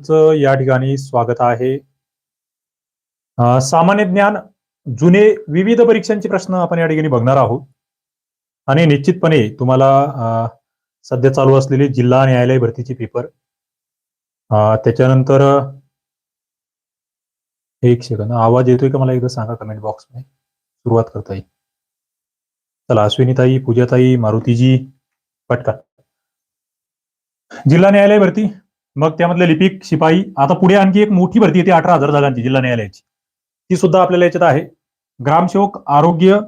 या ठिकाणी स्वागत आहे. सामान्य ज्ञान जुने विविध परीक्षांचे प्रश्न आपण या ठिकाणी बघणार आहोत. आणि निश्चितपणे तुम्हाला सध्या चालू असलेले जिल्हा न्यायालय भरतीचे पेपर त्याच्यानंतर एक सेकंद आवाज येतोय का मला एकदा सांगा कमेंट बॉक्समध्ये सुरुवात करता येईल. चला अश्विनीताई पूजाताई मारुतीजी पटका जिल्हा न्यायालय भरती? मग त्यामधले लिपिक शिपाई आता पुढे आणखी एक मोठी भरती येते अठरा हजार जागांची जिल्हा न्यायालयाची. ती सुद्धा आपल्याला याच्यात आहे. ग्रामसेवक आरोग्य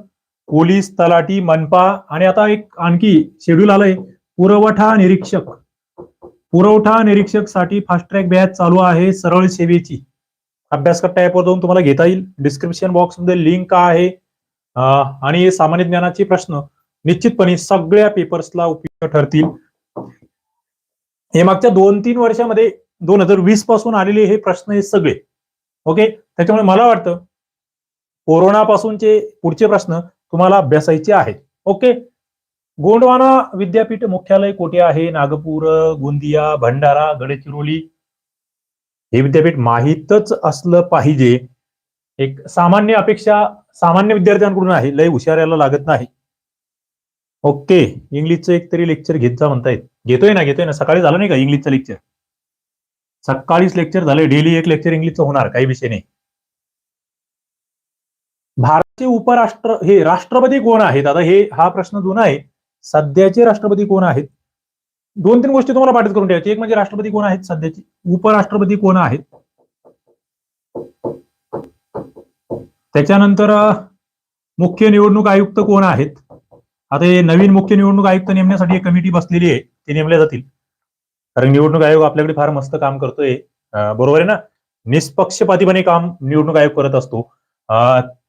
पोलीस तलाठी मनपा आणि आता एक आणखी शेड्यूल आलंय पुरवठा निरीक्षक. पुरवठा निरीक्षकसाठी फास्ट ट्रॅक बॅच चालू आहे सरळ सेवेची. अभ्यास करता ऍपवर जाऊन तुम्हाला घेता येईल. डिस्क्रिप्शन बॉक्समध्ये लिंक आहे. आणि सामान्य ज्ञानाचे प्रश्न निश्चितपणे सगळ्या पेपर्सला उपयुक्त ठरतील. हे मागच्या दोन तीन वर्षामध्ये दोन हजार वीसपासून आलेले हे प्रश्न हे सगळे. ओके त्याच्यामुळे मला वाटतं कोरोनापासूनचे पुढचे प्रश्न तुम्हाला अभ्यासायचे आहेत. ओके गोंडवाना विद्यापीठ मुख्यालय कोठे आहे? नागपूर गोंदिया भंडारा गडचिरोली. हे विद्यापीठ माहीतच असलं पाहिजे. एक सामान्य अपेक्षा सामान्य विद्यार्थ्यांकडून आहे. लय हुशार याला लागत नाही. ओके इंग्लिशचं एक तरी लेक्चर घेत जा म्हणतायत. घेतोय ना घेतोय ना. सकाळी झालं नाही का इंग्लिशचं लेक्चर सकाळीच लेक्चर झालंय. डेली एक लेक्चर इंग्लिशचं होणार काही विषय नाही. भारताचे उपराष्ट्र हे राष्ट्रपती कोण आहेत? आता हे हा प्रश्न जुना आहे. सध्याचे राष्ट्रपती कोण आहेत? दोन तीन गोष्टी तुम्हाला पाठित करून ठेवायची. एक म्हणजे राष्ट्रपती कोण आहेत? सध्याचे उपराष्ट्रपती कोण आहेत? त्याच्यानंतर मुख्य निवडणूक आयुक्त कोण आहेत? आता हे नवीन मुख्य निवडणूक आयुक्त नेमण्यासाठी एक कमिटी बसलेली आहे. ते नेमले जातील. कारण निवडणूक आयोग आपल्याकडे फार मस्त काम करतोय. बरोबर आहे ना? निष्पक्षपातीपणे काम निवडणूक आयोग करत असतो.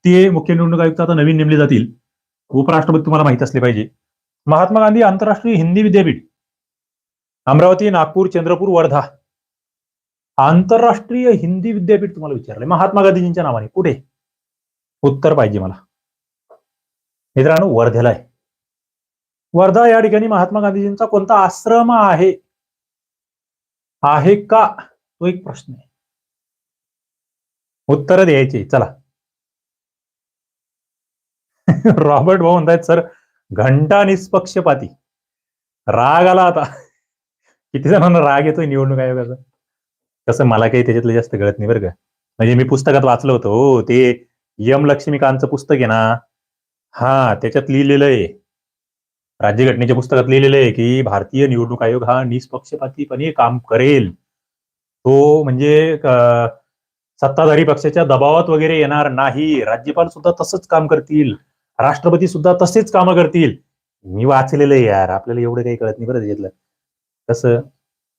ते मुख्य निवडणूक आयुक्त आता नवीन नेमले जातील. उपराष्ट्रपती तुम्हाला माहीत असले पाहिजे. महात्मा गांधी आंतरराष्ट्रीय हिंदी विद्यापीठ. अमरावती नागपूर चंद्रपूर वर्धा. आंतरराष्ट्रीय हिंदी विद्यापीठ तुम्हाला विचारलंय. महात्मा गांधीजींच्या नावाने. कुठे? उत्तर पाहिजे मला. मित्रांनो वर्धेला आहे. वर्धा या ठिकाणी महात्मा गांधीजींचा कोणता आश्रम आहे? आहे का? तो एक प्रश्न आहे. उत्तर द्यायची चला. रॉबर्ट भाऊ म्हणतायत सर घंटा निष्पक्षपाती. राग आला आता. किती जणांना राग येतोय निवडणूक आयोगाचा. कसं मला काही त्याच्यातलं जास्त कळत नाही बरं का. म्हणजे मी पुस्तकात वाचलं होतं हो ते यम लक्ष्मीकांतचं पुस्तक आहे ना. हा त्याच्यात लिहिलेलं आहे. राज्यघटनेच्या पुस्तकात लिहिलेलं आहे की भारतीय निवडणूक आयोग हा निष्पक्षपातीपणे काम करेल. तो म्हणजे सत्ताधारी पक्षाच्या दबावात वगैरे येणार नाही. राज्यपाल सुद्धा तसंच काम करतील. राष्ट्रपती सुद्धा तसेच कामं करतील. मी वाचलेलं आहे यार. आपल्याला एवढं काही कळत नाही बरं त्याच्यातलं. कसं?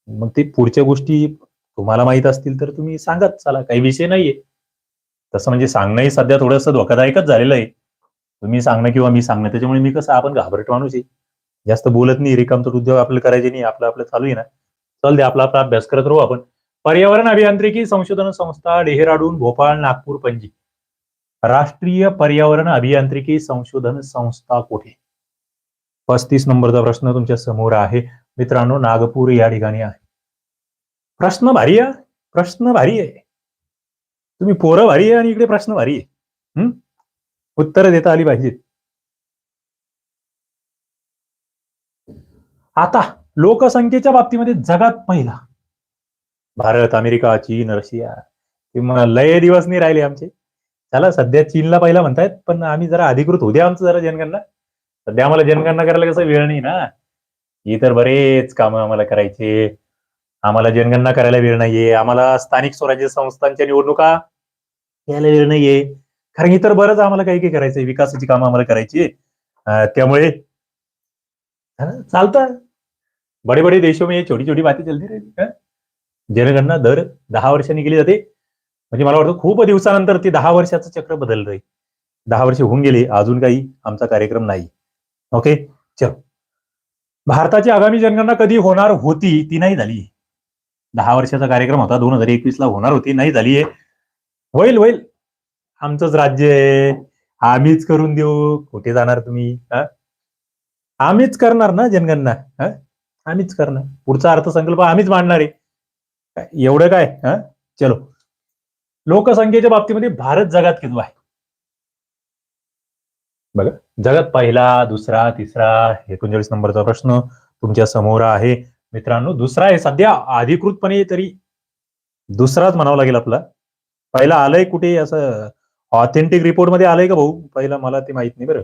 मग ते पुढच्या गोष्टी तुम्हाला माहीत असतील तर तुम्ही सांगत चला काही विषय नाहीये. तसं म्हणजे सांगणंही सध्या थोडंसं धोकादायकच झालेलं आहे. तुम्ही सांगणं किंवा मी सांगणं त्याच्यामुळे मी कसं आपण घाबरट माणूस आहे. जास्त बोलत नाही रिकामचं उद्योग आपल्याला करायचे नाही आपलं आपलं चालू आहे ना. चल दे आपला आपला अभ्यास करत राहू आपण. पर्यावरण अभियांत्रिकी संशोधन संस्था डेहराडून भोपाळ नागपूर पणजी. राष्ट्रीय पर्यावरण अभियांत्रिकी संशोधन संस्था कुठे? पस्तीस नंबरचा प्रश्न तुमच्यासमोर आहे. मित्रांनो नागपूर या ठिकाणी आहे. प्रश्न भारी आहे प्रश्न भारी आहे. तुम्ही पोरं भारी आहे आणि इकडे प्रश्न भारी आहे. हम्म उत्तरं देता आली पाहिजेत. आता लोकसंख्येच्या बाबतीमध्ये जगात पहिला. भारत अमेरिका चीन रशिया. किंवा लय दिवस नाही राहिले आमचे. त्याला सध्या चीनला पहिला म्हणतायत पण आम्ही जरा अधिकृत होऊ द्या आमचं जरा जनगणना. सध्या आम्हाला जनगणना करायला कसं वेळ नाही ना. इतर बरेच कामं आम्हाला करायचे. आम्हाला जनगणना करायला वेळ नाहीये. आम्हाला स्थानिक स्वराज्य संस्थांच्या निवडणुका यायला वेळ नाहीये. कारण इतर बरंच आम्हाला काही काही करायचंय विकासाची कामं आम्हाला करायची त्यामुळे चालतं. बडे बडे देशो में म्हणजे छोटी छोटी माती चलती रे जनगणना दर दहा वर्षांनी केली जाते. म्हणजे मला वाटतं खूप दिवसानंतर ती दहा वर्षाचं चक्र बदललंय दहा वर्ष होऊन गेले अजून काही आमचा कार्यक्रम नाही. ओके? चल. भारताची आगामी जनगणना कधी होणार होती ती नाही झाली. दहा वर्षाचा कार्यक्रम होता दोन हजार एकवीस ला होणार होती नाही झालीये होईल होईल. आमचंच राज्य आहे. आम्हीच करून देऊ. कुठे जाणार तुम्ही? आम्हीच करणार ना जनगणना? आम्हीच करणार. पुढचा अर्थसंकल्प आम्हीच मांडणार आहे. एवढं काय? हा? चलो. लोकसंख्येच्या बाबतीमध्ये भारत जगात किती आहे? बघा. जगात पहिला दुसरा तिसरा एकोणचाळीस नंबरचा प्रश्न तुमच्यासमोर आहे. मित्रांनो दुसरा आहे. सध्या अधिकृतपणे तरी दुसराच म्हणावं लागेल आपला. पहिला आलंय कुठे? असं ऑथेंटिक रिपोर्टमध्ये आलंय का भाऊ? पहिला मला ते माहीत नाही बरं.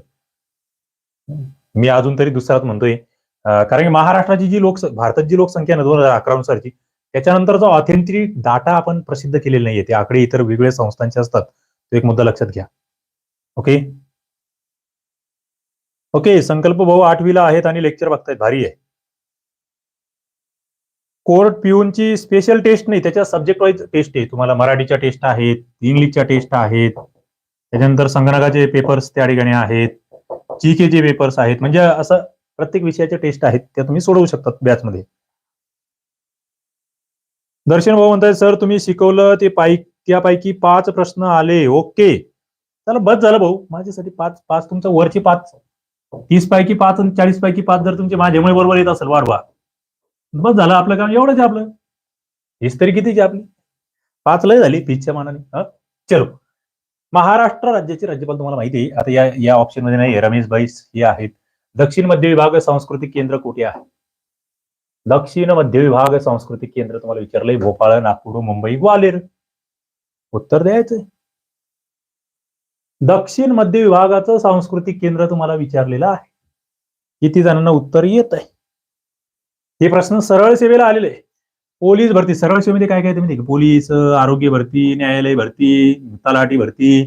मी अजून तरी दुसऱ्यात म्हणतोय. कारण की महाराष्ट्राची जी लोक भारतात जी लोकसंख्या ना दोन हजार अकरा नुसारची त्याच्यानंतरचा ऑथेंटिक डाटा आपण प्रसिद्ध केलेला नाहीये. ते आकडे इतर वेगवेगळ्या संस्थांचे असतात. तो एक मुद्दा लक्षात घ्या. ओके ओके संकल्प भाऊ आठवीला आहेत आणि लेक्चर बघतायत. भारी आहे. कोर्ट पिऊनची स्पेशल टेस्ट नाही. त्याच्या सब्जेक्ट वाईज टेस्ट आहे. तुम्हाला मराठीच्या टेस्ट आहेत इंग्लिशच्या टेस्ट आहेत. त्याच्यानंतर संगणकाचे पेपर्स त्या ठिकाणी आहेत. जी के जे पेपर्स आहेत. म्हणजे असं प्रत्येक विषयाचे टेस्ट आहेत त्या तुम्ही सोडवू शकतात बॅचमध्ये दर्शन भाऊ म्हणताय सर तुम्ही शिकवलं ते पाय त्यापैकी पाच प्रश्न आले. ओके. चला बस झालं भाऊ. माझ्यासाठी पाच पाच तुमचं वरची पाच. तीस पैकी पाच आणि चाळीस पैकी पाच जर तुमचे माझ्यामुळे बरोबर येत असेल वाढवा. बस झालं आपलं काम. एवढंच आहे आपलं. हीच तरी कितीची आपली? पाच लय झाली फीसच्या मानाने. हा? चलो. महाराष्ट्र राज्याचे राज्यपाल तुम्हाला माहिती आहे. आता या या ऑप्शनमध्ये नाही. रमेश भाईस हे आहेत. दक्षिण मध्य विभाग सांस्कृतिक केंद्र कुठे आहे? दक्षिण मध्य विभाग सांस्कृतिक केंद्र तुम्हाला विचारलंय. भोपाळ नागपूर मुंबई ग्वालेर उत्तर द्यायचंय. दक्षिण मध्य विभागाचं सांस्कृतिक केंद्र तुम्हाला विचारलेलं आहे. किती जणांना उत्तर येत आहे हे प्रश्न सरळ सेवेला आलेले आहे पोलीस भरती सरळ सेवेमध्ये काय काय माहिती पोलीस आरोग्य भरती न्यायालय भरती तलाठी भरती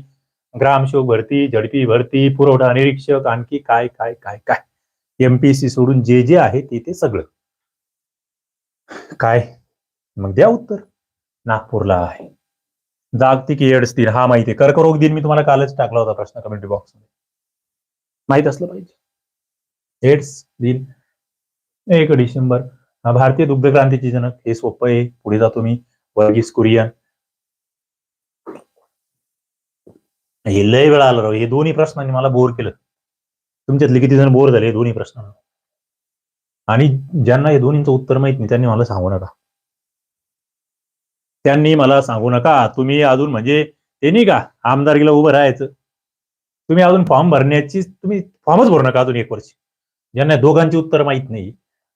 ग्रामसेवक भरती झडपी भरती पुरवठा निरीक्षक आणखी काय काय काय काय? एमपीएससी सोडून जे जे आहे ते ते सगळं. काय? मग द्या उत्तर. नागपूरला आहे. जागतिक एड्स दिन हा माहिती आहे. कर्करोग दिन मी तुम्हाला कालच टाकला होता प्रश्न कमेंट्री बॉक्समध्ये माहीत असलं पाहिजे. एड्स दिन एक डिसेंबर भारतीय दुग्ध क्रांतीचे जनक. हे सोपं आहे. पुढे जातो मी. वर्गीस कुरियन. हे लय वेळा आलं राव. हे दोन्ही प्रश्नांनी मला बोर केलं. तुमच्यातले किती जण बोर झाले दोन्ही प्रश्न आणि ज्यांना हे दोन्हीचं उत्तर माहीत नाही त्यांनी मला सांगू नका. त्यांनी मला सांगू नका. तुम्ही अजून म्हणजे ते नाही का आमदारकीला उभं राहायचं. तुम्ही अजून फॉर्म भरण्याची तुम्ही फॉर्मच भरू नका अजून एक वर्ष. ज्यांना दोघांची उत्तर माहीत नाही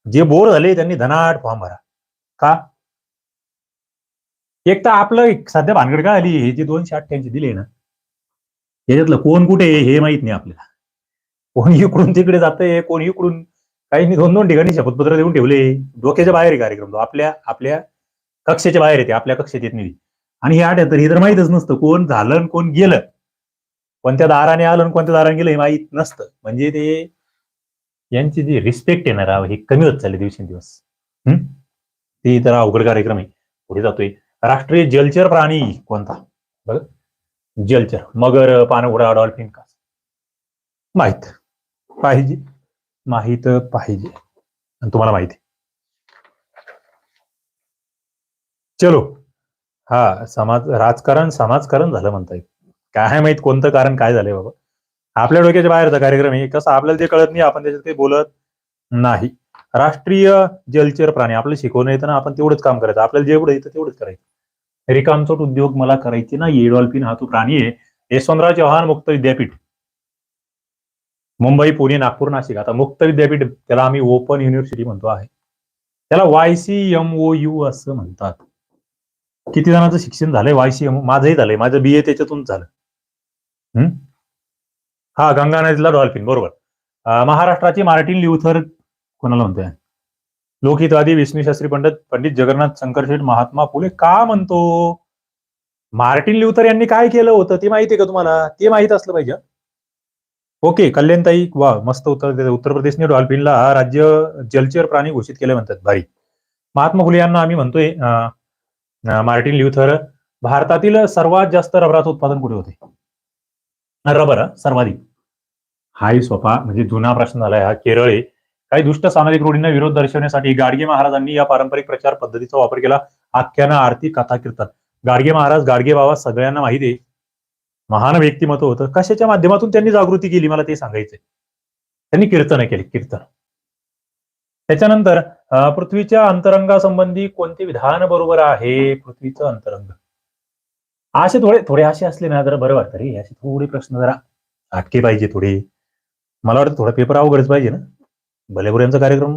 जे बोर झाले त्यांनी धनाट फॉर्म भरा. का? एक तर आपलं सध्या भानगड काय आली हे जे दोनशे अठ्ठ्याऐंशी दिले ना याच्यातलं कोण कुठे हे माहीत नाही आपल्याला. कोण इकडून तिकडे जातंय कोण इकडून काही दोन दोन ठिकाणी शपथपत्र देऊन ठेवले. डोक्याच्या बाहेर कार्यक्रम तो आपल्या आपल्या कक्षेच्या बाहेर येते आपल्या कक्षेत येत नाही. आणि हे आठ तर हे तर माहीतच नसतं कोण झालं आणि कोण गेलं. कोणत्या दाराने आलं कोणत्या दाराने गेलं हे माहीत नसतं. म्हणजे ते यांची जी रिस्पेक्ट आहे हे कमी होत चालली दिवसेंदिवस. हम्म ते तर अवघड कार्यक्रम आहे. पुढे जातोय. राष्ट्रीय जलचर प्राणी कोणता? बघ. जलचर. मगर पानघोडा डॉल्फिन का माहीत. पाहिजे. माहीत पाहिजे. आणि तुम्हाला माहिती चलो. हा समाज राजकारण समाजकारण झालं म्हणता येईल काय माहीत कोणतं कारण काय झालंय बाबा? आपल्या डोक्याच्या बाहेरचा कार्यक्रम आहे कसं आपल्याला ते कळत नाही आपण त्याच्यात काही बोलत नाही. राष्ट्रीय जलचर प्राणी आपल्याला शिकवणं येतं ना आपण तेवढंच काम करायचं. आपल्याला जेवढं येतं तेवढंच करायचं. रिकामचोट उद्योग मला करायचे नाही डॉल्फिन हा तो प्राणी आहे. यशवंतराव चव्हाण मुक्त विद्यापीठ. मुंबई पुणे नागपूर नाशिक. आता मुक्त विद्यापीठ त्याला आम्ही ओपन युनिव्हर्सिटी म्हणतो आहे. त्याला Y C M O U असं म्हणतात. किती जणांचं शिक्षण झालंय? वाय सी एम माझंही झालंय. माझं बी ए त्याच्यातून झालं. हम्म हा गंगा नदीला डॉल्फिन बरोबर. महाराष्ट्राची महाराष्ट्राचे मार्टिन ल्युथर कोणाला म्हणतोय? लोकहितवादी विष्णूशास्त्री पंडित पंडित जगन्नाथ शंकरशेठ महात्मा फुले का म्हणतो? मार्टिन ल्युथर यांनी काय केलं होतं? ते माहिती आहे का तुम्हाला? ते माहीत असलं पाहिजे. ओके कल्याणताई वा मस्त उत्तर देते उत्तर प्रदेशने डॉल्फिनला राज्य जलचर प्राणी घोषित केले म्हणतात. भारी. महात्मा फुले यांना आम्ही म्हणतोय मार्टिन ल्युथर भारतातील सर्वात जास्त रबराचं उत्पादन कुठे होते? रबर सर्वाधिक. हाही सोपा म्हणजे जुना प्रश्न झालाय हा केरळ. आहे काही दुष्ट सामाजिक रूढींना विरोध दर्शवण्यासाठी गाडगे महाराजांनी या पारंपरिक प्रचार पद्धतीचा वापर केला. आख्यानं आरती कथा कीर्तन. गाडगे महाराज गाडगे बाबा सगळ्यांना माहिती आहे. महान व्यक्तिमत्व होतं. कशाच्या माध्यमातून त्यांनी जागृती केली? मला ते सांगायचंय. त्यांनी कीर्तन केली कीर्तन. त्याच्यानंतर पृथ्वीच्या अंतरंगासंबंधी कोणते विधान बरोबर आहे? पृथ्वीचं अंतरंग. असे थोडे थोडे असे असले ना जरा बरं वाटतं रे. असे थोडे प्रश्न जरा आटके पाहिजे थोडे. मला वाटतं थोडा पेपर अवघडच पाहिजे ना. भलेबुऱ्यांचा कार्यक्रम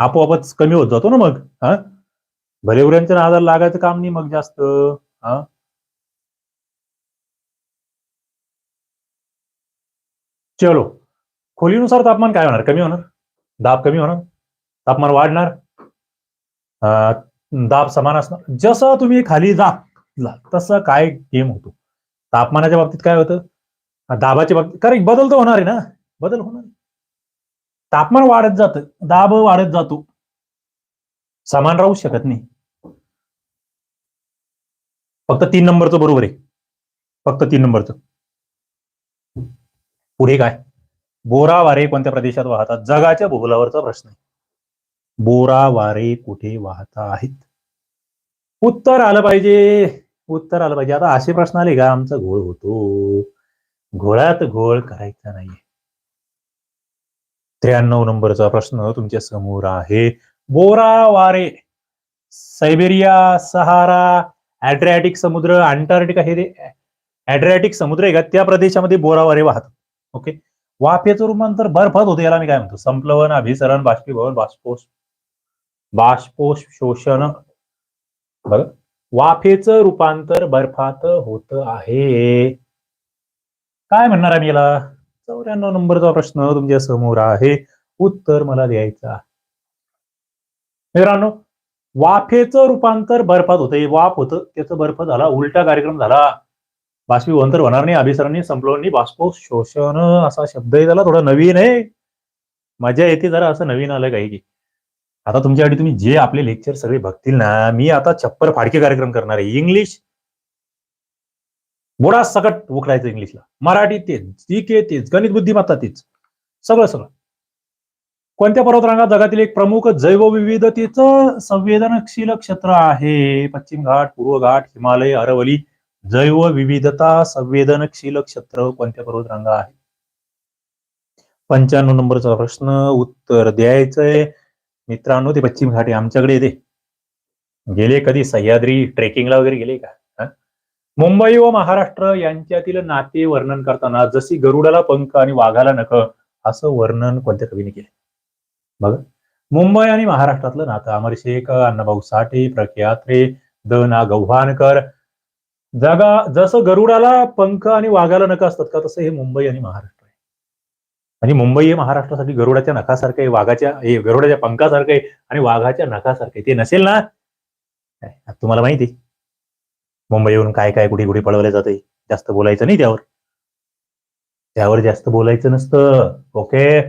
आपोआपच कमी होत जातो ना मग हा? भलेबुऱ्यांच्या नादाला लागायचं काम नाही मग जास्त हा? चलो खोलीनुसार तापमान काय होणार? कमी होणार? दाब कमी होणार? तापमान वाढणार? अं, दाब समान असणार? जसं तुम्ही खाली जा तसं काय गेम होतो? तापमानाच्या बाबतीत काय होतं? दाबाच्या बाबतीत कारण बदल तर होणार आहे ना. बदल होणार तापमान वाढत जात. दाब वाढत जातो. समान राहू शकत नाही. फक्त तीन नंबरचं बरोबर आहे. फक्त तीन नंबरचं. पुढे काय? बोरा वारे कोणत्या प्रदेशात वाहतात? जगाच्या भूगोलावरचा प्रश्न आहे. बोरा वारे कुठे वाहत आहेत? उत्तर आलं पाहिजे. उत्तर आलं पाहिजे. आता असे प्रश्न आले का? आमचा घोळ होतो. घोळात घोळ करायचा नाहीये. त्र्याण्णव नंबरचा प्रश्न तुमच्यासमोर आहे. बोरा वारे सायबेरिया सहारा ऍड्रियाटिक समुद्र अंटार्क्टिका हे ऍड्रियाटिक समुद्र आहे का त्या प्रदेशामध्ये बोरा वारे वाहतात. ओके? वाफेचं रूपांतर बर्फात होते याला मी काय म्हणतो? संप्लवन अभिसरण बाष्पीभवन बाष्पोष बाष्पोष शोषण बघ वाफेचं रूपांतर बर्फात होत आहे. काय म्हणणार आहे मी याला चौऱ्याण्णव नंबरचा प्रश्न तुमच्यासमोर आहे. उत्तर मला द्यायचं आहे. मित्रांनो वाफेचं रूपांतर बर्फात होतं वाफ होतं त्याचं बर्फ झाला उलटा कार्यक्रम झाला. बाष्पीभवंतर होणार नाही अभिसरणी संपलवणी बाष्पो शोषण असा शब्दही झाला थोडा नवीन आहे. मजा येते जरा असं नवीन आलं काही की. आता तुमच्यासाठी तुम्ही जे आपले लेक्चर सगळे बघतील ना मी आता छप्पर फाडके कार्यक्रम करणार आहे. इंग्लिश गोडा सकट उकडायचं इंग्लिशला. मराठी तेच जी के तेच गणित बुद्धिमत्ता तेच. सगळं सगळं. कोणत्या पर्वतरांगा जगातील एक प्रमुख जैवविविधतेचं संवेदनशील क्षेत्र आहे? पश्चिम घाट पूर्व घाट हिमालय अरवली. जैवविविधता संवेदनशील क्षेत्र कोणत्या पर्वतरांगा आहे? पंच्याण्णव नंबरचा प्रश्न उत्तर द्यायचंय. मित्रांनो ते पश्चिम घाट आमच्याकडे येते गेले कधी सह्याद्री ट्रेकिंगला वगैरे गेले का? मुंबई व महाराष्ट्र यांच्यातील नाते वर्णन करताना जशी गरुडाला पंख आणि वाघाला नख असं वर्णन कोणत्या कवीने केले? बघा. मुंबई आणि महाराष्ट्रातलं नातं. अमर शेख अण्णाभाऊ साठे प्रख्यात्रे द ना गव्हाणकर. जगा जसं गरुडाला पंख आणि वाघाला नख असतात का तसं हे मुंबई आणि महाराष्ट्र आहे. म्हणजे मुंबई हे महाराष्ट्रासाठी गरुडाच्या नखासारखं आहे वाघाच्या हे गरुडाच्या पंखासारखं आहे आणि वाघाच्या नखासारखं आहे. ते नसेल ना? काय, तुम्हाला माहिती आहे. मुंबईवरून काय काय कुठे कुठे पळवले जाते जास्त बोलायचं नाही त्यावर. त्यावर जास्त बोलायचं नसतं. ओके?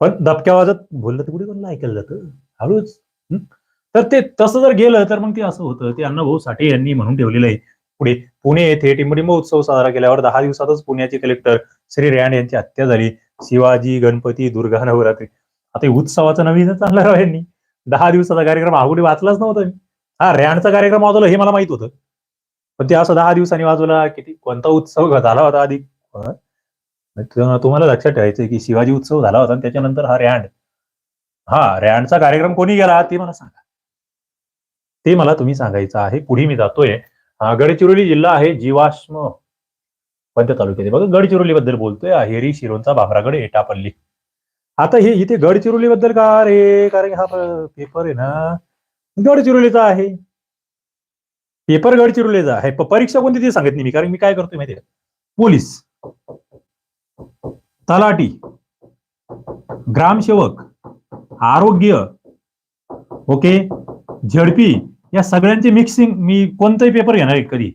पण दबक्या वाजत बोललं तर कुठे पण ऐकायला जातं? हळूच. तर ते तसं जर गेलं तर मग ते असं होतं. ते अण्णाभाऊ साठे यांनी म्हणून ठेवलेलं आहे. पुढे पुणे येथे टिंबडिंब उत्सव साजरा केल्यावर दहा दिवसातच पुण्याचे कलेक्टर श्री रँड यांची हत्या झाली. शिवाजी गणपती दुर्गा नवरात्री. आता उत्सवाचा उत्सवाचं नवीनच आणलं राव यांनी. दहा दिवसाचा कार्यक्रम अगोदर वाचलाच नव्हता मी. हा रॅनचा कार्यक्रम वाजवला हे मला माहीत होतं. पण ते असं दहा दिवसांनी वाजवला किती कोणता उत्सव झाला होता आधी? तुम्हाला लक्षात ठेवायचं की शिवाजी उत्सव झाला होता आणि त्याच्यानंतर हा रँड हा रँडचा कार्यक्रम कोणी गेला ते मला सांगा. ते मला तुम्ही सांगायचं आहे. पुढे मी जातोय. गडचिरोली जिल्हा आहे जीवाश्म कोणत्या तालुक्यात बघा गडचिरोली बद्दल बोलतोय अहेरी शिरोंचा भामरागड एटापल्ली. आता हे इथे गडचिरोली बद्दल का रे? कारण हा पेपर आहे ना. गडचिरोलीचा आहे. पेपर गडचिरोलीचा आहे. परीक्षा कोणती ते सांगत नाही मी कारण मी काय करतोय माहिती पोलीस. तलाटी ग्रामसेवक. आरोग्य. ओके? झडपी. या सगळ्यांचे मिक्सिंग मी कोणताही पेपर घेणार आहे कधी.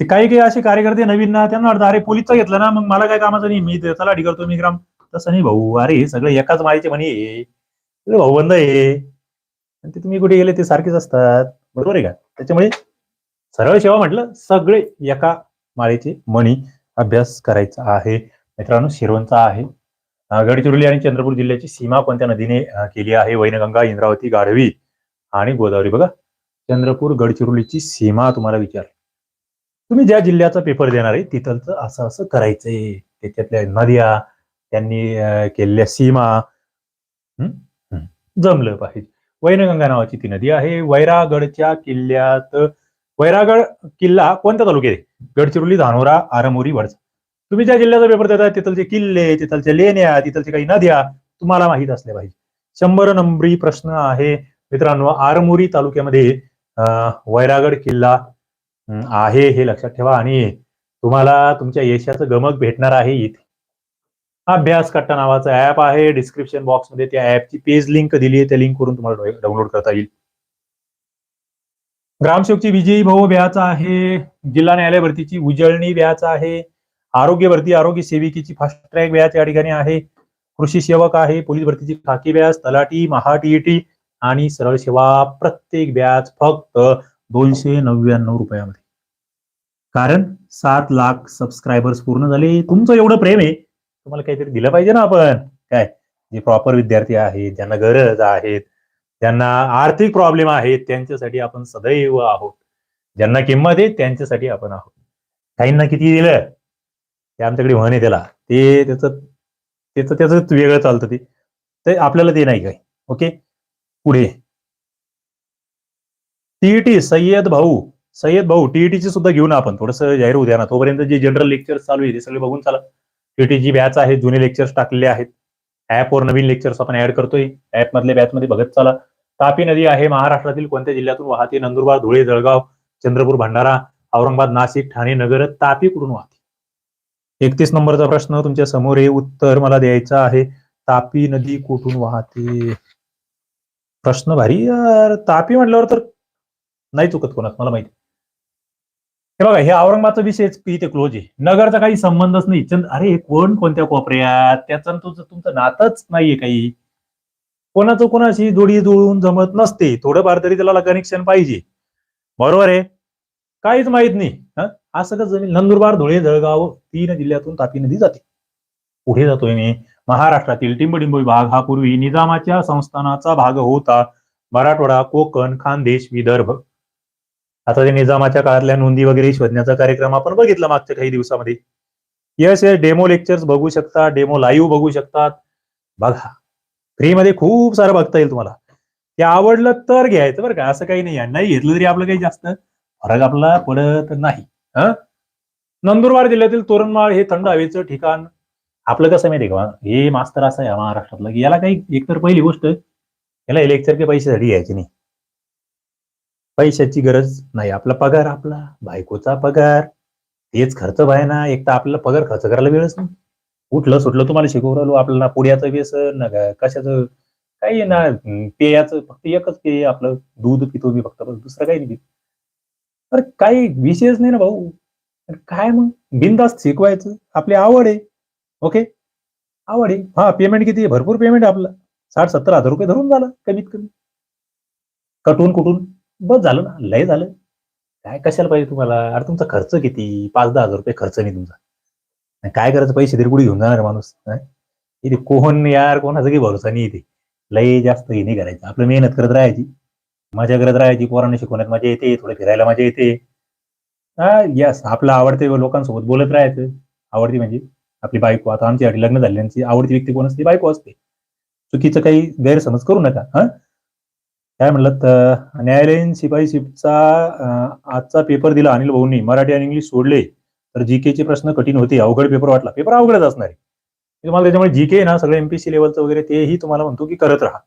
ते काही काही असे कार्यकर्ते नवीन ना त्यांना वाटतं अरे पोलीसचा घेतला ना मग मला काय कामाचं नाही मी तलाठी करतो मी ग्राम. तसं नाही भाऊ. अरे सगळं सगळे एकाच माळीचे म्हणे. भाऊ बंद आहे. आणि ते तुम्ही कुठे गेले ते सारखेच असतात. बरोबर आहे का? त्याच्यामुळे सरळ सेवा म्हटलं सगळे एका माळेचे मणी अभ्यास करायचा आहे. मित्रांनो शिरवणचा आहे. गडचिरोली आणि चंद्रपूर जिल्ह्याची सीमा कोणत्या नदीने केली आहे. वैनगंगा इंद्रावती गाढवी आणि गोदावरी. बघा चंद्रपूर गडचिरोलीची सीमा तुम्हाला विचार तुम्ही ज्या जिल्ह्याचा पेपर देणार आहे तिथलचं असं असं करायचंय. त्याच्यातल्या नद्या त्यांनी केलेल्या सीमा जमलं पाहिजे. वैनगंगा नावाची ती नदी आहे. वैरागडच्या किल्ल्यात वैरागड किल्ला कोणत्या तालुक्यात आहे? गडचिरोली धानोरा आरमोरी वडसा. तुम्ही ज्या जिल्ह्याचा पेपर देता तिथलचे किल्ले तिथलच्या लेण्या तिथलच्या काही नद्या तुम्हाला माहीत असल्या पाहिजे. शंभर नंबरी प्रश्न आहे. मित्रांनो आरमोरी तालुक्यामध्ये वैरागड किल्ला आहे हे लक्षात ठेवा. आणि तुम्हाला तुमच्या यशाचं गमक भेटणार आहे इथे. अभ्यास कट्टा नावाचं ऍप आहे. डिस्क्रिप्शन बॉक्समध्ये त्या ऍपची पेज लिंक दिली आहे. त्या लिंक वरून तुम्हाला डाउनलोड करता येईल. ग्रामसेवकची विजयी भाऊ व्याच आहे. जिल्हा न्यायालय भरतीची उजळणी व्याच आहे. आरोग्य भरती आरोग्य सेविकेची फास्ट ट्रॅक व्याज या ठिकाणी आहे. कृषी सेवक आहे. पोलीस भरतीची खाकी व्याज तलाटी महाटीईटी आणि सरळ सेवा प्रत्येक व्याज फक्त दोनशे नव्याण्णव रुपयामध्ये. कारण सात लाख सबस्क्रायबर्स पूर्ण झाले. तुमचं एवढं प्रेम आहे. तुम्हाला काहीतरी दिलं पाहिजे ना आपण? काय? जे प्रॉपर विद्यार्थी आहेत ज्यांना गरज आहेत ज्यांना आर्थिक प्रॉब्लेम आहेत त्यांच्यासाठी आपण सदैव आहोत. ज्यांना किंमत आहे त्यांच्यासाठी आपण आहोत. काहींना किती दिलं? ते आमच्याकडे म्हण आहे त्याला. ते त्याचं त्याचं त्याचं वेगळं चालतं ते. ते आपल्याला ते नाही काय. ओके? पुढे. टीईटी सय्यद भाऊ. सय्यद भाऊ टीईटीची सुद्धा घेऊन आपण. थोडस जाहीर होऊ द्या ना. तोपर्यंत जे जनरल लेक्चर चालू आहे ते सगळे बघून चाला. टीईटीची बॅच आहे जुने लेक्चर्स टाकलेले आहेत. ऍपवर नवीन लेक्चर्स आपण ऍड करतोय. ऍप मधल्या बॅच मध्ये बघत चला. तापी नदी आहे महाराष्ट्रातील कोणत्या जिल्ह्यातून वाहते? नंदुरबार धुळे जळगाव चंद्रपूर भंडारा औरंगाबाद नाशिक ठाणे नगर तापी कुठून वाहते? एकतीस नंबरचा प्रश्न तुमच्यासमोर आहे. उत्तर मला द्यायचं आहे. तापी नदी कुठून वाहते? प्रश्न भारी. यार तापी म्हटल्यावर तर नाही चुकत कोणाच मला माहिती. हे बघा हे औरंगाबादचा विषय इथे क्लोज आहे. नगरचा काही संबंधच नाही. चंद अरे कोण कोणत्या कोपऱ्यात? त्याचं तुझं तुमचं नातच नाहीये काही. कोणाचं कोणाशी जोडी जुळून जमत नसते. थोडंफार तरी त्याला कनेक्शन पाहिजे. बरोबर आहे? काहीच माहीत नाही. असं कसं जमीन नंदुरबार धुळे जळगाव तीन जिल्ह्यातून तापी नदी जाते. पुढे जातोय मी. महाराष्ट्रातील टिंबडिंब विभाग हा पूर्वी निजामाच्या संस्थानाचा भाग होता. मराठवाडा कोकण खानदेश विदर्भ. आता ते निजामाच्या काळातल्या नोंदी वगैरे शोधण्याचा कार्यक्रम आपण बघितला मागच्या काही दिवसामध्ये. यस यस डेमो लेक्चर्स बघू शकता डेमो लाईव्ह बघू शकतात. बघा फ्रीमध्ये खूप सारं बघता येईल तुम्हाला. ते आवडलं तर घ्यायचं बरं का असं काही नाही आहे. नाही घेतलं तरी आपलं काही जास्त फरक आपला पडत नाही. नंदुरबार जिल्ह्यातील तोरणमाळ हे थंड हवेचं ठिकाण. आपलं कसं माहिती का? हे मास्तर असं आहे महाराष्ट्रातलं की याला काही एकतर पहिली गोष्ट याला लेक्चरचे पैशासाठी घ्यायचे नाही. पैशाची गरज नाही. आपला पगार आपला बायकोचा पगार. तेच खर्च ना एक तर आपल्याला पगार खर्च करायला वेळच नाही. उठलं सुटलं तुम्हाला शिकवू राहिलो आपल्याला पुड्याचं व्यसन ना कशाचं? काही ना पेयाचं फक्त एकच पेय आपलं दूध पितो मी फक्त बस दुसरं काही नाही पित. अरे काही विषयच नाही ना भाऊ. काय मग? बिंदास्त शिकवायचं. आपली आवड आहे. ओके? आवड आहे. हा पेमेंट किती आहे? भरपूर पेमेंट आपलं. साठ सत्तर हजार रुपये धरून झालं कमीत कमी. कटून कुठून? बस झालं ना लय झालं. काय कशाला पाहिजे तुम्हाला? अरे तुमचा खर्च किती? पाच दहा हजार रुपये खर्च नाही तुमचा. काय करायचं? पैसे तरी कुठे घेऊन जाणार माणूस? इथे कोण यार कोणाचा काही भरोसा नाही इथे. लय जास्त हे नाही करायचं. आपलं मेहनत करत राहायची. मजा करत राहायची पोरांना शिकवण्यात मजा येते थोडं फिरायला मजा येते. हा यस आपलं आवडते लोकांसोबत बोलत राहायचं. आवडती म्हणजे आपली बायको. आता आमच्यासाठी लग्न झाल्यांची आवडती व्यक्ती कोण असते? बायको असते. चुकीचं काही गैरसमज करू नका. हा? काय म्हणलं तर न्यायालयीन शिपाई शिपचा आजचा पेपर दिला अनिल भाऊंनी. मराठी आणि इंग्लिश सोडले तर जी चे प्रश्न कठीण होते अवघड पेपर वाटला. पेपर अवघडच असणार आहे. तुम्हाला त्याच्यामुळे जीके ना सगळं एमपीसी लेवलचं वगैरे तेही तुम्हाला म्हणतो की करत राहा.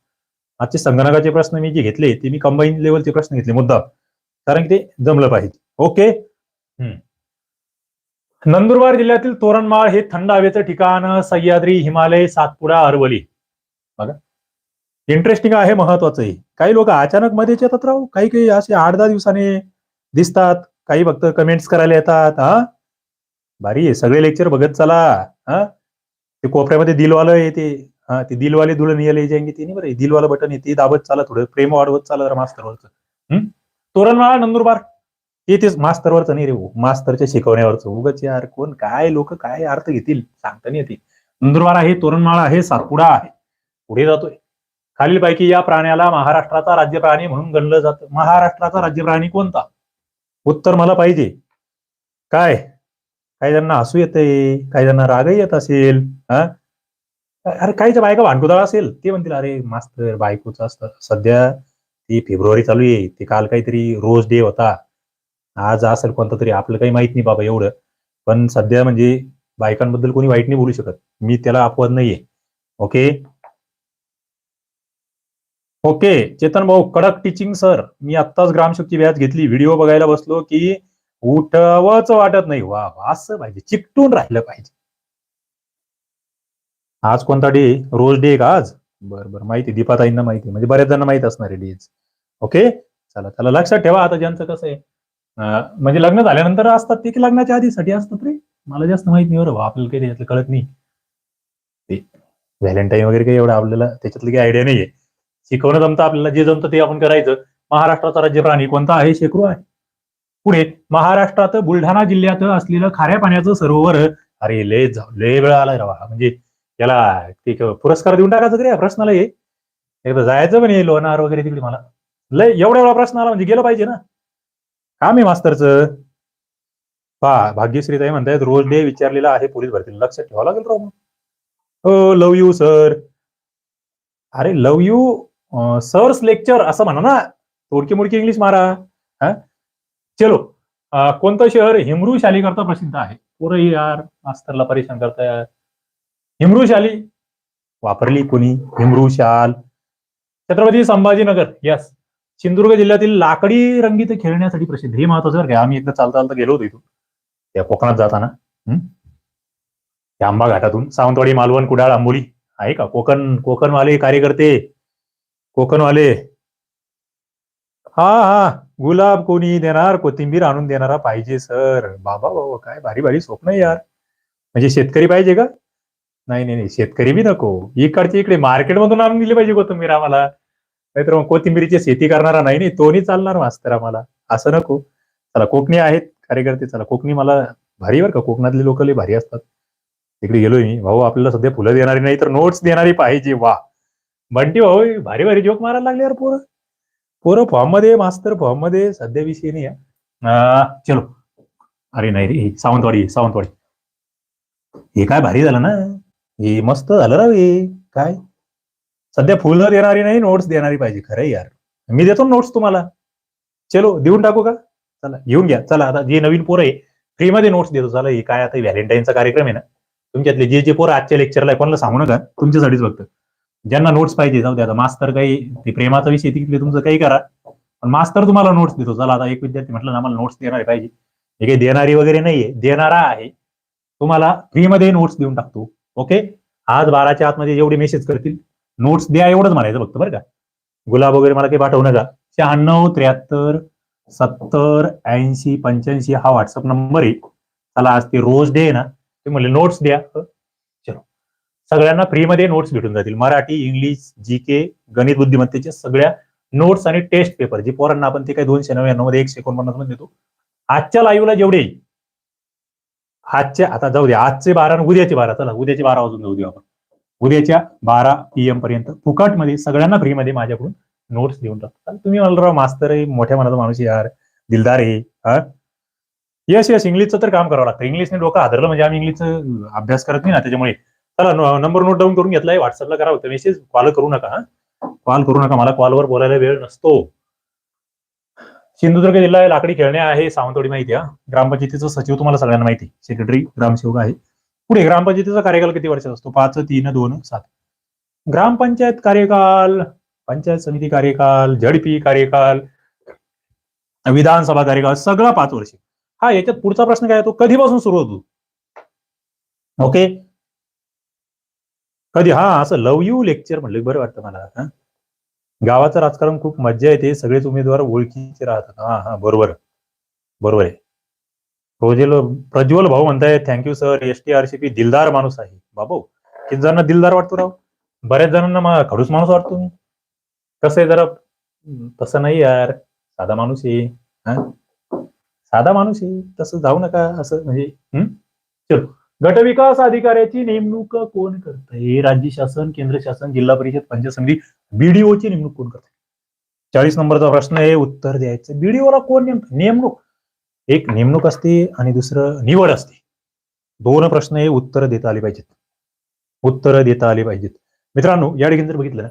आजचे संगणकाचे प्रश्न मी जे घेतले ते मी कंबाईन लेवलचे प्रश्न घेतले मुद्दा कारण की ते जमलं पाहिजे. ओके हम्म. नंदुरबार जिल्ह्यातील तोरणमाळ हे थंड हवेचं ठिकाण सह्याद्री हिमालय सातपुडा अरवली. बघा. इंटरेस्टिंग आहे महत्वाचं आहे काही लोक अचानक मध्येच येतात राहू काही काही असे आठ दहा दिवसाने दिसतात. काही फक्त कमेंट्स करायला येतात. हा? भारी आहे. सगळे लेक्चर बघत चला. हा? ते कोपऱ्यामध्ये दिलवालं येते हा ते दिलवाले दुल्हन ये जायंगे ते. नाही बरं दिलवालं बटन येते दाबत चाला थोडं. प्रेम वाढवत चाला जरा मास्तरवरचं हम्म तोरणमाळा नंदुरबार. ते तेच मास्तरवरचं नाही रे मास्तरच्या शिकवण्यावरचं. उगच यार कोण? काय लोक काय अर्थ घेतील? सांगता नाही येते नंदुरबार आहे तोरणमाळा आहे सातपुडा आहे. पुढे जातोय. खालीलपैकी या प्राण्याला महाराष्ट्राचा राज्य प्राणी म्हणून गणलं जातं. महाराष्ट्राचा राज्य प्राणी कोणता? उत्तर मला पाहिजे. काय? काही जणांना हसू येते काही जणांना रागही येत असेल हा? अरे काहीच बायका भांडकुदळ असेल. ते म्हणतील अरे मास्तर बायकोचं असतं. सध्या ती फेब्रुवारी चालू आहे. ते काल काहीतरी रोज डे होता. आज असेल कोणता तरी. आपलं काही माहीत नाही बाबा एवढं. पण सध्या म्हणजे बायकांबद्दल कोणी वाईट नाही बोलू शकत. मी त्याला अपवाद नाहीये. ओके? ओके चेतन भाऊ कडक टीचिंग सर मी आत्ताच ग्रामशक्ती व्याज घेतली. व्हिडिओ बघायला बसलो की उठवच वाटत नाही. वा असं पाहिजे. चिकटून राहिलं पाहिजे. आज कोणता डे रोज डे का आज? बर बर. माहिती दीपाताईंना माहिती. म्हणजे बऱ्याच जणांना माहीत असणार आहे डेज ओके? चला चला. लक्षात ठेवा आता ज्यांचं कसं आहे. म्हणजे लग्न झाल्यानंतर असतात ते की लग्नाच्या आधीसाठी असतात रे? मला जास्त माहीत नाही बरं. आपल्याला काही त्याच्यातलं कळत नाही. ते व्हॅलेंटाईन वगैरे काही एवढं आपल्याला त्याच्यातली काही आयडिया नाहीये. शिकवणं जमतं आपल्याला जे जमतं ते आपण करायचं. महाराष्ट्राचा राज्य प्राणी कोणता आहे? शेकरू आहे. पुढे महाराष्ट्रात बुलढाणा जिल्ह्यात असलेलं खाऱ्या पाण्याचं सरोवर अरे लय लय वेळ आलाय रवा. म्हणजे याला ते पुरस्कार देऊन टाकायचं का रे प्रश्नाला हे? एकदा जायचं पण हे लोणार वगैरे तिकडे मला. लय एवढा एवढा प्रश्न आला म्हणजे गेलं पाहिजे ना. काम आहे मास्तरचं. पहा भाग्यश्रीताई म्हणतायत रोज डे विचारलेला आहे पोलीस भरतीला. लक्षात ठेवावं लागेल राव. हो लव यू सर. अरे लव यू सर्स लेक्चर असं म्हणा ना. थोडकी मोडकी इंग्लिश मारा. हा? चलो. कोणतं शहर हिमरू शाली करता प्रसिद्ध आहे? पोरं यार मास्तरला परेशान करता यार. हिमरू शाली. वापरली कोणी? हिमरू शाल. छत्रपती संभाजीनगर. यस सिंधुदुर्ग जिल्ह्यातील लाकडी रंगीत खेळण्यासाठी प्रसिद्ध. हे महत्वाचं बरं का. आम्ही एकदा चालता चालता गेलो होतो इथून. त्या कोकणात जाताना. त्या आंबा घाटातून सावंतवाडी मालवण कुडाळ आंबोली. आहे का? कोकण कोकणवाले कार्यकर्ते. कोकणवाले. हा हा गुलाब कोणी देणार? कोथिंबीर आणून देणारा पाहिजे सर. बाबा बाबा काय भारी भारी स्वप्न आहे यार. म्हणजे शेतकरी पाहिजे का? नाही नाही नाही शेतकरी बी नको. इकडचे इकडे मार्केटमधून आणून दिली पाहिजे कोथिंबीर आम्हाला. नाहीतर मग कोथिंबीरीची शेती करणारा नाही नाही तोनी चालणार मास्तर आम्हाला. असं नको. चला कोकणी आहेत कार्यकर्ते. चला कोकणी मला भारी बरं का. कोकणातले लोक लय भारी असतात. तिकडे गेलोय मी. भाऊ आपल्याला सध्या फुलं देणारी नाही तर नोट्स देणारी पाहिजे. वा. बंटी भाऊ भारी भारी जोक मारायला लागले यार पोरं. पोरं फॉर्ममध्ये मास्तर फॉर्ममध्ये सध्या विषय नाही आहे. चलो. अरे नाही रे हे सावंतवाडी सावंतवाडी. हे काय भारी झालं ना? हे मस्त झालं राव हे. काय? सध्या फुलं देणारी नाही नोट्स देणारी पाहिजे. खरं यार. मी देतो नोट्स तुम्हाला. चलो देऊन टाकू का? चला घेऊन घ्या. चला आता जे नवीन पोरं आहे फ्रीमध्ये नोट्स देतो. चला हे काय आता व्हॅलेंटाईनचा कार्यक्रम आहे ना? तुमच्यातले जे जे पोरं आजच्या लेक्चरला कोणाला सांगू नका. तुमच्यासाठीच बघतं. ज्यांना नोट्स पाहिजे जाऊ द्या आता मास्तर काही ते प्रेमाचा विषय तिकडे तुमचं काही करा. पण मास्तर तुम्हाला नोट्स देतो. चला आता एक विद्यार्थी म्हटलं ना आम्हाला नोट्स देणारे पाहिजे. हे काही देणारी वगैरे नाहीये देणारा आहे. तुम्हाला फ्रीमध्ये नोट्स देऊन टाकतो. ओके आज बाराच्या आतमध्ये जेवढे मेसेज करतील नोट्स द्या एवढंच म्हणायचं फक्त बरं का. गुलाब वगैरे मला काही पाठवू नका. शहाण्णव त्र्याहत्तर सत्तर ऐंशी पंच्याऐंशी हा व्हॉट्सअप नंबर आहे. चला आज ते रोज डे आहे ना. ते म्हणले नोट्स द्या. सगळ्यांना फ्रीमध्ये नोट्स भेटून जातील. मराठी इंग्लिश जी के गणित बुद्धिमत्तेच्या सगळ्या नोट्स आणि टेस्ट पेपर जे पोरांना आपण ते काही दोनशे नव्याण्णवमध्ये एकशे एकोणपन्नासमध्ये देतो. आजच्या लाईव्हला जेवढे आजच्या आता जाऊ द्या आजचे बारा आणि उद्याचे बारा. चला उद्याचे बारा वाजून जाऊ देऊ आपण. उद्याच्या बारा पीएम पर्यंत फुकटमध्ये सगळ्यांना फ्रीमध्ये माझ्याकडून नोट्स देऊन टाकतात तुम्ही मला राव मास्तर आहे मोठ्या मनाचा माणूस यार दिलदार आहे हा? यस यस इंग्लिशचं तर काम करावं लागतं. इंग्लिशने डोकं हादरलं म्हणजे आम्ही इंग्लिशचं अभ्यास करत नाही ना त्याच्यामुळे चला नंबर नोट डाऊन करून घेतलाय. व्हॉट्सअपला करा होतं मेसेज कॉल करू नका कॉल करू नका. मला कॉलवर बोलायला वेळ नसतो. सिंधुदुर्ग जिल्हा लाकडी खेळणे आहे सावंतवाडी माहिती आहे ग्रामपंचायतीचं ग्रामपंचायतीचा सचिव तुम्हाला सगळ्यांना माहिती. सेक्रेटरी ग्रामसेवक आहे. पुढे ग्रामपंचायतीचा कार्यकाल किती वर्षाचा असतो? पाच तीन दोन सात. ग्रामपंचायत कार्यकाल पंचायत समिती कार्यकाल झडपी कार्यकाल विधानसभा कार्यकाल सगळा पाच वर्ष. हा याच्यात पुढचा प्रश्न काय तो कधीपासून सुरू होतो? ओके कधी हा असं लव यू लेक्चर म्हणलं बरं वाटतं मला. गावाचं राजकारण खूप मज्जा येते सगळेच उमेदवार ओळखीचे राहतात. हा हा बरोबर. बरोबर आहे. रोजेल प्रज्वल भाऊ म्हणताय thank you sir S T RCP दिलदार माणूस आहे. बाबू किती जणांना दिलदार वाटतो राव? बऱ्याच जणांना खडूस माणूस वाटतो मी कसं आहे जरा तसं नाही यार. साधा माणूस आहे. हा? साधा माणूस आहे. तसं जाऊ नका असं म्हणजे हम्म? चलो. गटविकास अधिकाऱ्याची नेमणूक कोण करतंय? राज्य शासन केंद्र शासन जिल्हा परिषद पंचायत समिती बीडीओची नेमणूक कोण करते चाळीस नंबरचा प्रश्न आहे उत्तर द्यायचं. बीडीओला कोण नेमकं नेमणूक. एक नेमणूक असते आणि दुसरं निवड असते. दोन प्रश्न हे उत्तर देता आले पाहिजेत. उत्तर देता आली पाहिजेत. मित्रांनो या ठिकाणी जर बघितलं ना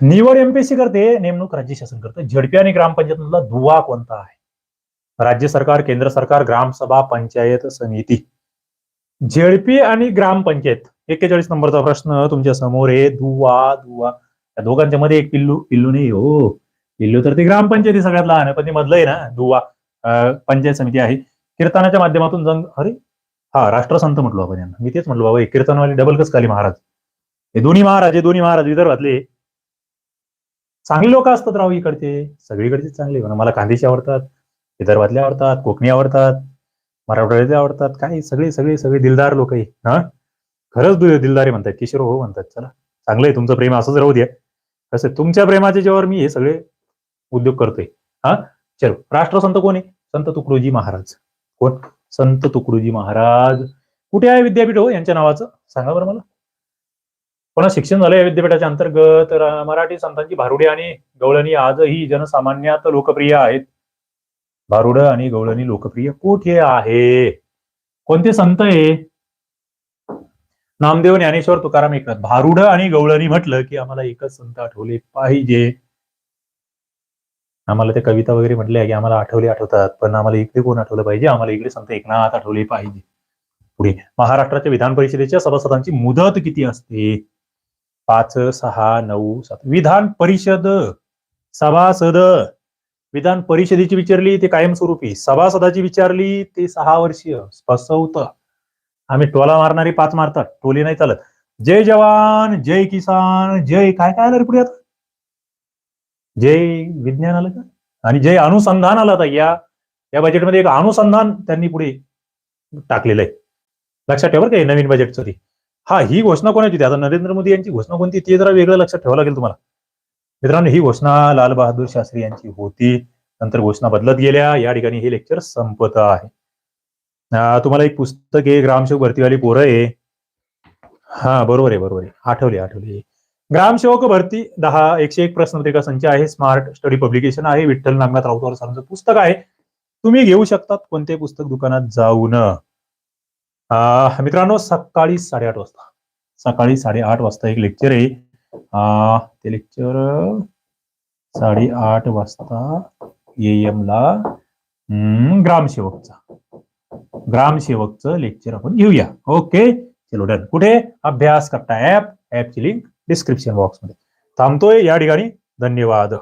निवड एमपीएससी करते नेमणूक राज्य शासन करतं. झडपी आणि ग्रामपंचायत मधला दुवा कोणता आहे? राज्य सरकार केंद्र सरकार ग्रामसभा पंचायत समिती. झेडपी आणि ग्रामपंचायत. एक्केचाळीस नंबरचा प्रश्न तुमच्यासमोर आहे. दुवा दुवा या दोघांच्या मध्ये एक पिल्लू पिल्लू नाही हो. पिल्लू तर ती ग्रामपंचायती सगळ्यात लहान आहे पण ती मधलं आहे ना. दुवा पंचायत समिती आहे. कीर्तनाच्या माध्यमातून जंग अरे! हा राष्ट्रसंत म्हटलो आपण यांना. मी तेच म्हटलो बाबा हे कीर्तनवाले डबल कस खाली महाराज? हे दोन्ही महाराज हे दोन्ही महाराज विदर्भातले. चांगले लोक असतात राव इकडचे. सगळीकडचे चांगले. मला खानदेशी आवडतात विदर्भातले आवडतात कोकणी आवडतात. मराठवाड्यातले आवडतात काय सगळे सगळे सगळे दिलदार लोक आहे हा? खरंच दिलदारी म्हणतात किशोर हो म्हणतात चला. चांगलं आहे तुमचं प्रेम असंच राहू द्या. कसं तुमच्या प्रेमाच्या जेव्हा मी हे सगळे उद्योग करतोय हा? चलो राष्ट्रसंत कोण आहे? संत तुकडोजी महाराज. कोण? संत तुकडोजी महाराज. कुठे आहे विद्यापीठ हो यांच्या नावाचं? सांगा बरं मला. पण शिक्षण झालं या विद्यापीठाच्या अंतर्गत? मराठी संतांची भारुडे आणि गवळणी आजही जनसामान्यात लोकप्रिय आहेत. भारुड आणि गवळणी लोकप्रिय कुठे आहे? कोणते संत आहे नामदेव ज्ञानेश्वर तुकाराम एकनाथ. भारुड आणि गवळणी म्हटलं की आम्हाला एकच संत आठवले पाहिजे. आम्हाला त्या कविता वगैरे म्हटल्या की आम्हाला आठवले आठवतात पण आम्हाला इकडे कोण आठवलं पाहिजे? आम्हाला इकडे संत एकनाथ आठवले पाहिजे. पुढे महाराष्ट्राच्या विधान परिषदेच्या सभासदांची मुदत किती असते? पाच सहा नऊ सात. विधान परिषद सभासद विधान परिषदेची विचारली ते कायमस्वरूपी. सभासदाची विचारली ते सहा वर्षीय स्पसवत आम्ही टोला मारणारी पाच मारतात टोली नाही चालत. जय जवान जय किसान जय काय काय आलं रे पुढे आता? जय विज्ञान आलं का? आणि जय अनुसंधान आलं आता या या बजेटमध्ये एक अनुसंधान त्यांनी पुढे टाकलेलं आहे. लक्षात ठेवा काय नवीन बजेटचं ती हा ही घोषणा कोणाची? आता नरेंद्र मोदी यांची घोषणा कोणती? ते जरा वेगळं लक्षात ठेवावं लागेल तुम्हाला. मित्रांनो ही घोषणा लाल बहादूर शास्त्री यांची होती. नंतर घोषणा बदलत गेल्या. या ठिकाणी हे लेक्चर संपत आहे. तुम्हाला एक पुस्तक आहे ग्रामसेवक भरतीवाली पोरं आहे. हा बरोबर आहे बरोबर आहे. आठवले आठवले. ग्रामसेवक भरती दहा एकशे एक प्रश्नपत्रिका संच आहे. स्मार्ट स्टडी पब्लिकेशन आहे. विठ्ठल नागनाथ राऊतवार सरांचं पुस्तक आहे. तुम्ही घेऊ शकतात कोणते पुस्तक दुकानात जाऊन. मित्रांनो सकाळी साडेआठ वाजता. सकाळी साडेआठ वाजता एक लेक्चर आहे. ते लेक्चर साडेआठ वाजता एमला ग्रामसेवकचा ग्रामसेवकचं लेक्चर आपण घेऊया. ओके चलो डन कुठे? अभ्यास करता ऍप ऍपची लिंक डिस्क्रिप्शन बॉक्समध्ये थांबतोय या ठिकाणी. धन्यवाद.